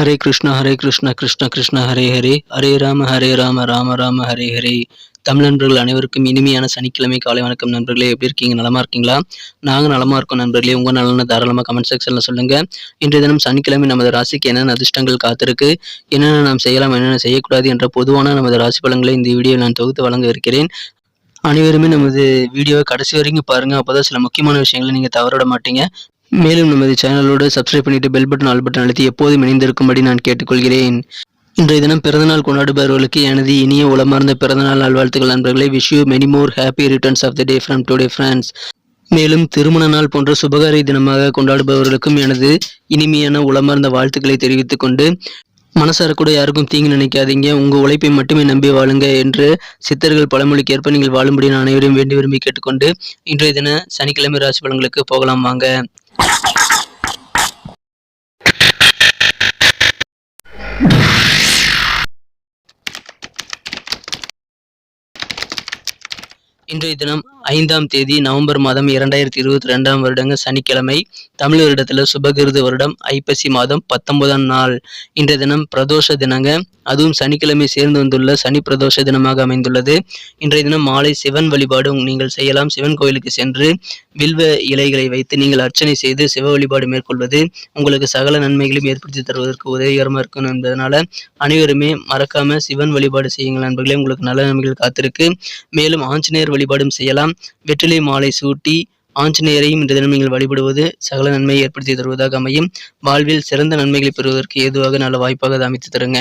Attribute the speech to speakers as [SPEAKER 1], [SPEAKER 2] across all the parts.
[SPEAKER 1] ஹரே கிருஷ்ணா ஹரே கிருஷ்ணா கிருஷ்ணா கிருஷ்ணா ஹரே ஹரே. ஹரே ராம ஹரே ராம ராம ராம ஹரே ஹரே. தமிழ் நண்பர்கள் அனைவருக்கும் இனிமையான சனிக்கிழமை காலை வணக்கம் நண்பர்களே. எப்படி இருக்கீங்க? நலமா இருக்கீங்களா? நாங்கள் நலமா இருக்கோம் நண்பர்களே. உங்க நலன தாராளமாக கமெண்ட் செக்ஷன்ல சொல்லுங்க. இன்றைய தினம் சனிக்கிழமை நமது ராசிக்கு என்னென்ன அதிர்ஷ்டங்கள் காத்திருக்கு? என்னென்ன நாம் செய்யலாம் என்னென்ன செய்யக்கூடாது என்ற பொதுவான நமது ராசி பலன்களை இந்த வீடியோவில் நான் தொகுத்து வழங்க இருக்கிறேன். அனைவருமே நமது வீடியோவை கடைசி வரைக்கும் பாருங்க. அப்போதான் சில முக்கியமான விஷயங்களை நீங்க தவறவிட மாட்டீங்க. மேலும் நமது சேனலோடு சப்ஸ்கிரைப் பண்ணிட்டு பெல் பட்டன் ஆல் பட்டன் அழுத்தி எப்போதும் இணைந்திருக்கும்படி நான் கேட்டுக்கொள்கிறேன். இன்றைய தினம் பிறந்தநாள் கொண்டாடுபவர்களுக்கு எனது இனிய உளமார்ந்த பிறந்தநாள் நல்வாழ்த்துக்கள் நண்பர்களை. Wish you many more happy returns of the day from today friends மேலும் திருமண நாள் போன்ற சுபகாரிய தினமாக கொண்டாடுபவர்களுக்கும் எனது இனிமையான உளமார்ந்த வாழ்த்துக்களை தெரிவித்துக் கொண்டு மனசார கூட யாருக்கும் தீங்கு நினைக்காதீங்க. உங்க உழைப்பை மட்டுமே நம்பி வாழுங்க என்று சித்தர்கள் பழமொழிக்கு ஏற்ப நீங்கள் வாழும்படி நான் அனைவரையும் வேண்டி விரும்பி கேட்டுக்கொண்டு இன்றைய தின சனிக்கிழமை ராசி பலன்களுக்கு போகலாம் வாங்க. இன்றைய தினம் ஐந்தாம் தேதி நவம்பர் மாதம் இரண்டாயிரத்தி இருபத்தி ரெண்டாம் வருடங்க சனிக்கிழமை தமிழ் வருடத்தில் சுபகிருது வருடம் ஐப்பசி மாதம் பத்தொன்பதாம் நாள். இன்றைய தினம் பிரதோஷ தினங்க. அதுவும் சனிக்கிழமை சேர்ந்து வந்துள்ள சனி பிரதோஷ தினமாக அமைந்துள்ளது. இன்றைய தினம் மாலை சிவன் வழிபாடு நீங்கள் செய்யலாம். சிவன் கோயிலுக்கு சென்று வில்வ இலைகளை வைத்து நீங்கள் அர்ச்சனை செய்து சிவ வழிபாடு மேற்கொள்வது உங்களுக்கு சகல நன்மைகளையும் ஏற்படுத்தி தருவதற்கு உதவிகரமாக இருக்கும் என்பதனால அனைவருமே மறக்காம சிவன் வழிபாடு செய்யுங்கள் நண்பர்களே. உங்களுக்கு நல்ல நன்மைகள் காத்திருக்கு. மேலும் ஆஞ்சநேயர் வழிபாடும் செய்யலாம். வெற்றிலை மாலை சூட்டி ஆஞ்சநேயரையும் இன்று தினம் நீங்கள் வழிபடுவது சகல நன்மையை ஏற்படுத்தி தருவதாக அமையும். வாழ்வில் சிறந்த நன்மைகளை பெறுவதற்கு ஏதுவாக நல்ல வாய்ப்பாக அதை அமைத்து தருங்க.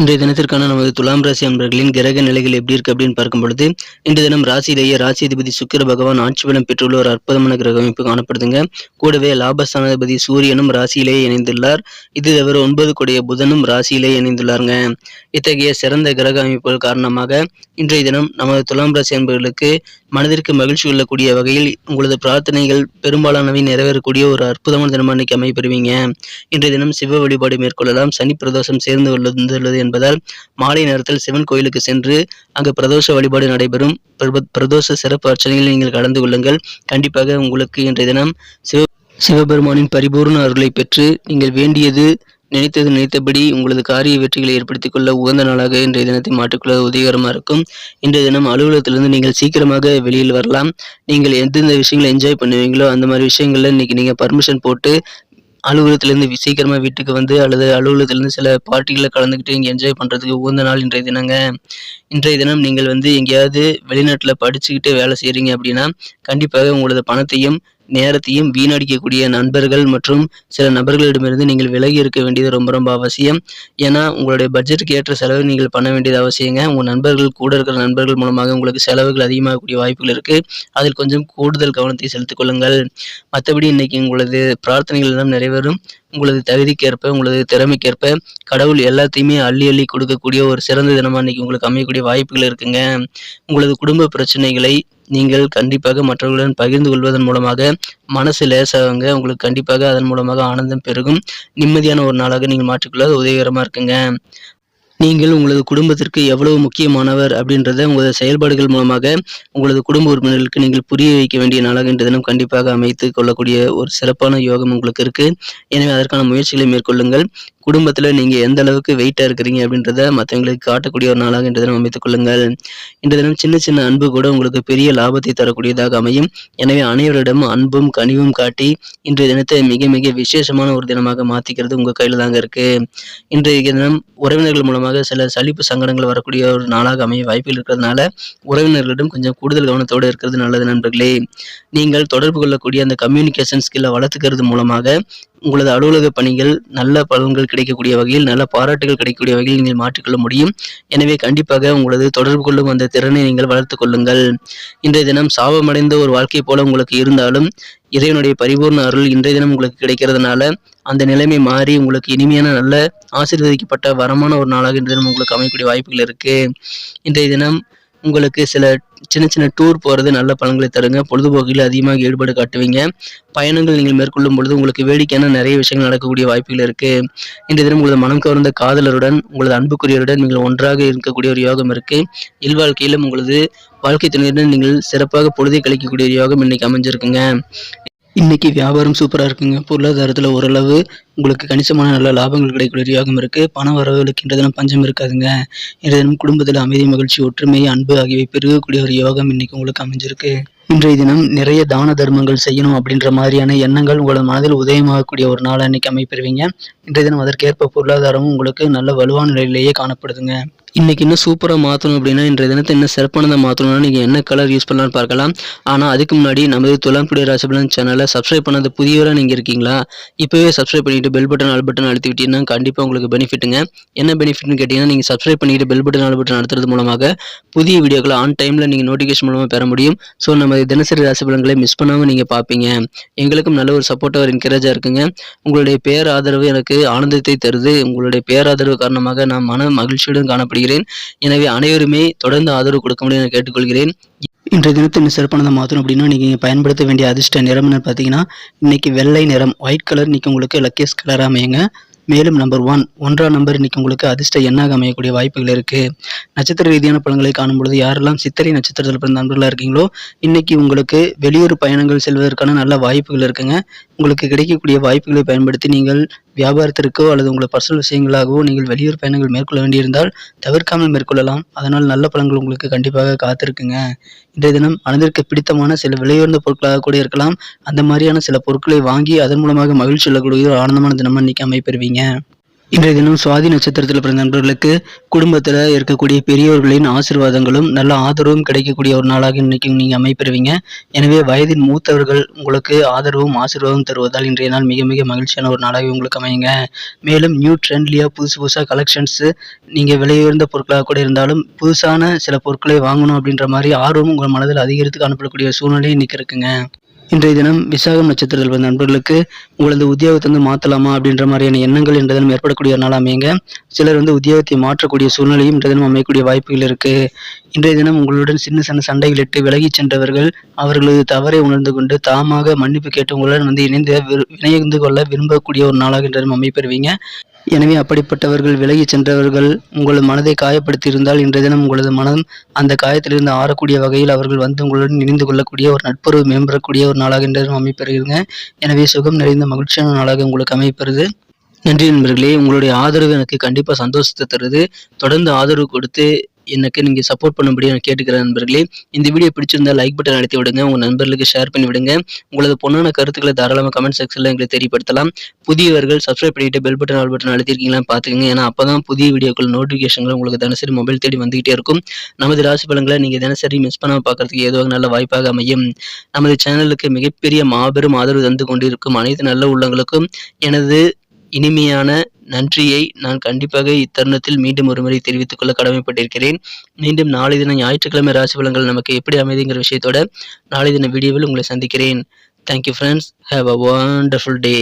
[SPEAKER 1] இன்றைய தினத்திற்கான நமது துலாம் ராசி அன்பர்களின் கிரக நிலைகள் எப்படி இருக்கு அப்படின்னு பார்க்கும் பொழுது இன்றைய தினம் ராசியிலேயே ராசிதிபதி சுக்கிர பகவான் ஆட்சி பலம் பெற்றுள்ள ஒரு அற்புதமான கிரக அமைப்பு காணப்படுதுங்க. கூடவே லாபஸ்தானாதிபதி சூரியனும் ராசியிலேயே இணைந்துள்ளார். இது தவிர ஒன்பது கொடிய புதனும் ராசியிலேயே இணைந்துள்ளாருங்க. இத்தகைய சிறந்த கிரக அமைப்புகள் காரணமாக இன்றைய தினம் நமது துலாம் ராசி அன்பர்களுக்கு மனதிற்கு மகிழ்ச்சி கொள்ளக்கூடிய வகையில் உங்களது பிரார்த்தனைகள் பெரும்பாலானவை நிறைவேறக்கூடிய ஒரு அற்புதமான தினமாக இன்னைக்கு அமைப்பெறுவீங்க இன்றைய தினம் சிவ வழிபாடு மேற்கொள்ளலாம். சனி பிரதோஷம் சேர்ந்து வந்துள்ளது என்பதால் மாலை நேரத்தில் சிவன் கோயிலுக்கு சென்று அங்கு பிரதோஷ வழிபாடு நடைபெறும். பிரதோஷ சிறப்பு அர்ச்சனையில் நீங்கள் கலந்து கொள்ளுங்கள். கண்டிப்பாக உங்களுக்கு இன்றைய தினம் சிவ சிவபெருமானின் பரிபூர்ண அருளை பெற்று நீங்கள் வேண்டியது நினைத்தது நினைத்தபடி உங்களது காரிய வெற்றிகளை ஏற்படுத்திக் கொள்ள உகந்த நாளாக இன்றைய தினத்தை மாற்றிக்கொள்ள உதவிகரமாக இருக்கும். இன்றைய தினம் அலுவலகத்திலிருந்து நீங்கள் சீக்கிரமாக வெளியில் வரலாம். நீங்கள் எந்தெந்த விஷயங்களை என்ஜாய் பண்ணுவீங்களோ அந்த மாதிரி விஷயங்கள்ல இன்னைக்கு நீங்கள் பர்மிஷன் போட்டு அலுவலகத்திலேருந்து சீக்கிரமாக சீக்கிரமா வீட்டுக்கு வந்து அல்லது அலுவலகத்திலேருந்து சில பார்ட்டிகளில் கலந்துக்கிட்டு இங்கே என்ஜாய் பண்ணுறதுக்கு உகந்த நாள் இன்றைய தினங்க. இன்றைய தினம் நீங்கள் வந்து எங்கேயாவது வெளிநாட்டில் படிச்சுக்கிட்டு வேலை செய்கிறீங்க அப்படின்னா கண்டிப்பாக உங்களது பணத்தையும் நேரத்தையும் வீணடிக்கக்கூடிய நண்பர்கள் மற்றும் சில நபர்களிடமிருந்து நீங்கள் விலகி இருக்க வேண்டியது ரொம்ப ரொம்ப அவசியம். ஏன்னா உங்களுடைய பட்ஜெட்டுக்கு ஏற்ற செலவு நீங்கள் பண்ண வேண்டியது அவசியங்க. உங்கள் நண்பர்கள் கூட இருக்கிற நண்பர்கள் மூலமாக உங்களுக்கு செலவுகள் அதிகமாகக்கூடிய வாய்ப்புகள் இருக்குது அதில் கொஞ்சம் கூடுதல் கவனத்தை செலுத்திக் கொள்ளுங்கள். மற்றபடி இன்னைக்கு உங்களது பிரார்த்தனைகள் எல்லாம் நிறைவேறும். உங்களது தகுதிக்கேற்ப உங்களது திறமைக்கேற்ப கடவுள் எல்லாத்தையுமே அள்ளி அள்ளி கொடுக்கக்கூடிய ஒரு சிறந்த தினமாக இன்னைக்கு உங்களுக்கு அமையக்கூடிய வாய்ப்புகள் இருக்குங்க. உங்களது குடும்ப பிரச்சனைகளை நீங்கள் கண்டிப்பாக மற்றவர்களுடன் பகிர்ந்து கொள்வதன் மூலமாக மனசு லேசாகுங்க உங்களுக்கு கண்டிப்பாக அதன் மூலமாக ஆனந்தம் பெருகும். நிம்மதியான ஒரு நாளாக நீங்கள் மாற்றிக்கொள்ள உதவிகரமாக இருக்குங்க. நீங்கள் உங்களது குடும்பத்திற்கு எவ்வளவு முக்கியமானவர் அப்படின்றத உங்களது செயல்பாடுகள் மூலமாக உங்களது குடும்ப உறுப்பினர்களுக்கு நீங்கள் புரிய வைக்க வேண்டிய நாளாக இன்று தினம் கண்டிப்பாக அமைத்து கொள்ளக்கூடிய ஒரு சிறப்பான யோகம் உங்களுக்கு இருக்கு. எனவே அதற்கான முயற்சிகளை மேற்கொள்ளுங்கள். குடும்பத்தில் நீங்கள் எந்த அளவுக்கு வெயிட்டாக இருக்கிறீங்க அப்படின்றத மற்றவங்களுக்கு காட்டக்கூடிய ஒரு நாளாக இன்று தினம் அமைத்துக் கொள்ளுங்கள். இன்று தினம் சின்ன சின்ன அன்பு கூட உங்களுக்கு பெரிய லாபத்தை தரக்கூடியதாக அமையும். எனவே அனைவரிடமும் அன்பும் கனிவும் காட்டி இன்றைய தினத்தை மிக மிக விசேஷமான ஒரு தினமாக மாற்றிக்கிறது உங்கள் கையில் தாங்க இருக்கு. இன்றைய தினம் உறவினர்கள் மூலமாக சில சலிப்பு சங்கடங்கள் வரக்கூடிய ஒரு நாளாக அமைய வாய்ப்புகள் இருக்கிறதுனால உறவினர்களிடம் கொஞ்சம் கூடுதல் கவனத்தோடு இருக்கிறது நல்லது நண்பர்களே. நீங்கள் தொடர்பு கொள்ளக்கூடிய அந்த கம்யூனிகேஷன் ஸ்கில்லை வளர்த்துக்கிறது மூலமாக உங்களது அலுவலக பணிகள் நல்ல பலன்கள் கிடைக்கக்கூடிய வகையில் நல்ல பாராட்டுகள் கிடைக்கக்கூடிய வகையில் நீங்கள் மாற்றிக்கொள்ள முடியும். எனவே கண்டிப்பாக உங்களது தொடர்பு கொள்ளும் அந்த திறனை நீங்கள் வளர்த்து கொள்ளுங்கள். இன்றைய தினம் சாபமடைந்த ஒரு வாழ்க்கை போல உங்களுக்கு இருந்தாலும் இறைவனுடைய பரிபூர்ண அருள் இன்றைய தினம் உங்களுக்கு கிடைக்கிறதுனால அந்த நிலைமை மாறி உங்களுக்கு இனிமையான நல்ல ஆசீர்வதிக்கப்பட்ட வரமான ஒரு நாளாக இன்றைய தினம் உங்களுக்கு அமையக்கூடிய வாய்ப்புகள் இருக்கு. இன்றைய தினம் உங்களுக்கு சில சின்ன சின்ன டூர் போகிறது நல்ல பலன்களை தருங்க. பொழுதுபோக்கில் அதிகமாக ஈடுபாடு காட்டுவீங்க. பயணங்கள் நீங்கள் மேற்கொள்ளும் பொழுது உங்களுக்கு வேடிக்கையான நிறைய விஷயங்கள் நடக்கக்கூடிய வாய்ப்புகள் இருக்குது இன்றைய தினம் உங்களது மனம் கவர்ந்த காதலருடன் உங்களது அன்புக்குரியருடன் நீங்கள் ஒன்றாக இருக்கக்கூடிய ஒரு யோகம் இருக்குது இல்வாழ்க்கையிலும் உங்களது வாழ்க்கை துணையுடன் நீங்கள் சிறப்பாக பொழுதை கழிக்கக்கூடிய ஒரு யோகம் இன்னைக்கு அமைஞ்சிருக்குங்க. இன்றைக்கி வியாபாரம் சூப்பராக இருக்குங்க. பொருளாதாரத்தில் ஓரளவு உங்களுக்கு கணிசமான நல்ல லாபங்கள் கிடைக்கக்கூடிய யோகம் இருக்குது பண வரவுகளுக்கு இன்றைய தினம் பஞ்சம் இருக்காதுங்க. இன்றைய தினம் குடும்பத்தில் அமைதி மகிழ்ச்சி ஒற்றுமை அன்பு ஆகியவை பெருகக்கூடிய ஒரு யோகம் இன்றைக்கி உங்களுக்கு அமைஞ்சிருக்கு. இன்றைய தினம் நிறைய தான தர்மங்கள் செய்யணும் அப்படின்ற மாதிரியான எண்ணங்கள் உங்களது மனதில் உதயமாகக்கூடிய ஒரு நாளை இன்றைக்கி அமைப்பெறுவீங்க இன்றைய தினம் அதற்கேற்ப பொருளாதாரமும் உங்களுக்கு நல்ல வலுவான நிலையிலேயே காணப்படுதுங்க. இன்னைக்கு இன்னும் சூப்பராக மாற்றணும் அப்படின்னா இன்றைய தினத்தை இன்னும் சிறப்பானதை மாற்றணும்னா நீங்கள் என்ன கலர் யூஸ் பண்ணலாம்னு பார்க்கலாம். ஆனால் அதுக்கு முன்னாடி நமது துலாம் குடி ராசிபலன் சேனலை சப்ஸ்கிரைப் பண்ணாத புதியவராக நீங்கள் இருக்கீங்களா? இப்போவே சப்ஸ்கிரைப் பண்ணிவிட்டு பெல் பட்டன் ஆல் பட்டன் அழுத்தி விட்டீங்கன்னா கண்டிப்பாக உங்களுக்கு பெனிஃபிட்டுங்க என்ன பெனிஃபிட்னு கேட்டிங்கன்னா நீங்கள் சப்ஸ்கிரைப் பண்ணிவிட்டு பெல் பட்டன் ஆல் பட்டன் அழுத்துறது மூலமாக புதிய வீடியோக்களை ஆன் டைமில் நீங்கள் நோட்டிஃபிகேஷன் மூலமாக பெற முடியும். ஸோ நம்ம தினசரி ராசிபலன்களை மிஸ் பண்ணாமல் நீங்கள் பார்ப்பீங்க எங்களுக்கும் நல்ல ஒரு சப்போர்ட்டாக ஒரு என்கரேஜாக இருக்குங்க. உங்களுடைய பேர் ஆதரவு எனக்கு ஆனந்தத்தை தருது. உங்களுடைய பேராதரவு காரணமாக நான் மன மகிழ்ச்சியுடன் காணப்படுகிறேன். எனவே அனைவருமே தொடர்ந்து ஆதரவு கொடுக்க முடியும் என கேட்டுக்கொள்கிறேன். இன்றைய தினத்தை இன்னும் சிறப்பானதை மாற்றணும் அப்படின்னா நீங்கள் பயன்படுத்த வேண்டிய அதிர்ஷ்ட நிறம்னு பார்த்தீங்கன்னா இன்னைக்கு வெள்ளை நிறம் ஒயிட் கலர் இன்றைக்கி உங்களுக்கு லக்கேஸ் கலராக அமையுங்க. மேலும் நம்பர் ஒன் ஒன்றாம் நம்பர் இன்னைக்கு உங்களுக்கு அதிர்ஷ்ட எண்ணாக அமையக்கூடிய வாய்ப்புகள் இருக்கு. நட்சத்திர ரீதியான பலன்களை காணும் பொழுது யாரெல்லாம் சித்திரை நட்சத்திரத்தில் பிறந்த நண்பர்களாக இருக்கீங்களோ இன்னைக்கு உங்களுக்கு வெளியூர் பயணங்கள் செல்வதற்கான நல்ல வாய்ப்புகள் இருக்குங்க. உங்களுக்கு கிடைக்கக்கூடிய வாய்ப்புகளை பயன்படுத்தி நீங்கள் வியாபாரத்திற்கோ அல்லது உங்களை பர்சனல் விஷயங்களாகவோ நீங்கள் வெளியூர் பயணங்கள் மேற்கொள்ள வேண்டியிருந்தால் தவிர்க்காமல் மேற்கொள்ளலாம். அதனால் நல்ல பலன்கள் உங்களுக்கு கண்டிப்பாக காத்திருக்குங்க. இன்றைய தினம் மனதிற்கு பிடித்தமான சில விலையுயர்ந்த பொருட்களாக கூட இருக்கலாம். அந்த மாதிரியான சில பொருட்களை வாங்கி அதன் மூலமாக மகிழ்ச்சி உள்ளக்கூடிய ஒரு ஆனந்தமான தினமாக இன்னைக்கு அமைப்பெறுவீங்க இன்றைய தினம் சுவாதி நட்சத்திரத்தில் பிறந்த நண்பர்களுக்கு குடும்பத்தில் இருக்கக்கூடிய பெரியவர்களின் ஆசீர்வாதங்களும் நல்ல ஆதரவும் கிடைக்கக்கூடிய ஒரு நாளாக இன்னைக்கு நீங்கள் அமைப்பெறுவீங்க. எனவே வயதின் மூத்தவர்கள் உங்களுக்கு ஆதரவும் ஆசீர்வாதம் தருவதால் இன்றைய நாள் மிக மிக மகிழ்ச்சியான ஒரு நாளாக உங்களுக்கு அமையுங்க. மேலும் நியூ ட்ரெண்ட்லியாக புதுசு புதுசாக கலெக்ஷன்ஸு நீங்கள் விலையுயர்ந்த பொருட்களாக கூட இருந்தாலும் புதுசான சில பொருட்களை வாங்கணும் அப்படின்ற மாதிரி ஆர்வம் உங்கள் மனதில் அதிகரித்து காணப்படக்கூடிய சூழ்நிலை இன்றைக்கி இருக்குங்க. இன்றைய தினம் விசாகம் நட்சத்திரத்தில் வந்த நண்பர்களுக்கு உங்களது உத்தியோகத்தை வந்து மாற்றலாமா அப்படின்ற மாதிரியான எண்ணங்கள் இன்றைய தினம் ஏற்படக்கூடிய ஒரு நாள் அமையுங்க. சிலர் வந்து உத்தியோகத்தை மாற்றக்கூடிய சூழ்நிலையும் இன்றைய தினம் அமையக்கூடிய வாய்ப்புகள் இருக்கு. இன்றைய தினம் உங்களுடன் சின்ன சின்ன சண்டைகளிட்டு விலகிச் சென்றவர்கள் அவர்களது தவறை உணர்ந்து கொண்டு தாமாக மன்னிப்பு கேட்டு உங்களுடன் வந்து இணைந்து இணைந்து கொள்ள விரும்பக்கூடிய ஒரு நாளாக இன்றைய தினம் அமைப்பெறுவீங்க எனவே அப்படிப்பட்டவர்கள் விலகி சென்றவர்கள் உங்களது மனதை காயப்படுத்தி இருந்தால் இன்றைய தினம் உங்களது மனம் அந்த காயத்திலிருந்து ஆறக்கூடிய வகையில் அவர்கள் வந்து உங்களுடன் இணைந்து கொள்ளக்கூடிய ஒரு நட்புறவு மேம்படக்கூடிய ஒரு நாளாக இன்றைய தினம் எனவே சுகம் நிறைந்த மகிழ்ச்சியான நாளாக உங்களுக்கு அமைப்பெறுது நன்றி நண்பர்களே உங்களுடைய ஆதரவு எனக்கு கண்டிப்பாக சந்தோஷத்தை தருது. தொடர்ந்து ஆதரவு கொடுத்து எனக்கு நீங்கள் சப்போர்ட் பண்ணும்படி நான் கேட்டுக்கிறேன் நண்பர்களே. இந்த வீடியோ பிடிச்சிருந்தா லைக் பட்டன் அழுத்தி விடுங்க. உங்கள் நண்பர்களுக்கு ஷேர் பண்ணி விடுங்க. உங்களது பொண்ணான கருத்துக்களை தாராளமாக கமெண்ட் செக்ஷனில் எங்களுக்கு தெரியப்படுத்தலாம். புதியவர்கள் சப்ஸ்கிரைப் பண்ணிட்டு பெல் பட்டன் ஆல் பட்டன் அழுத்திருக்கீங்களான்னு பார்த்துக்கங்க. ஏன்னா அப்போ தான் புதிய வீடியோக்கள் நோட்டிஃபிகேஷன்கள் உங்களுக்கு தினசரி மொபைல் தேடி வந்துகிட்டே இருக்கும். நமது ராசி பலன்களை நீங்கள் தினசரி மிஸ் பண்ணாமல் பார்க்கறதுக்கு ஏதோ நல்ல வாய்ப்பாக அமையும். நமது சேனலுக்கு மிகப்பெரிய மாபெரும் ஆதரவு தந்து கொண்டிருக்கும் அனைத்து நல்ல உள்ளங்களுக்கும் எனது இனிமையான நன்றியை நான் கண்டிப்பாக இத்தருணத்தில் மீண்டும் ஒருமுறை தெரிவித்துக் கொள்ள கடமைப்பட்டிருக்கிறேன். மீண்டும் நாளை தினம் ஞாயிற்றுக்கிழமை ராசி பலன்கள் நமக்கு எப்படி அமைதுங்கிற விஷயத்தோட நாளை தின வீடியோவில் உங்களை சந்திக்கிறேன். Thank you friends have a wonderful day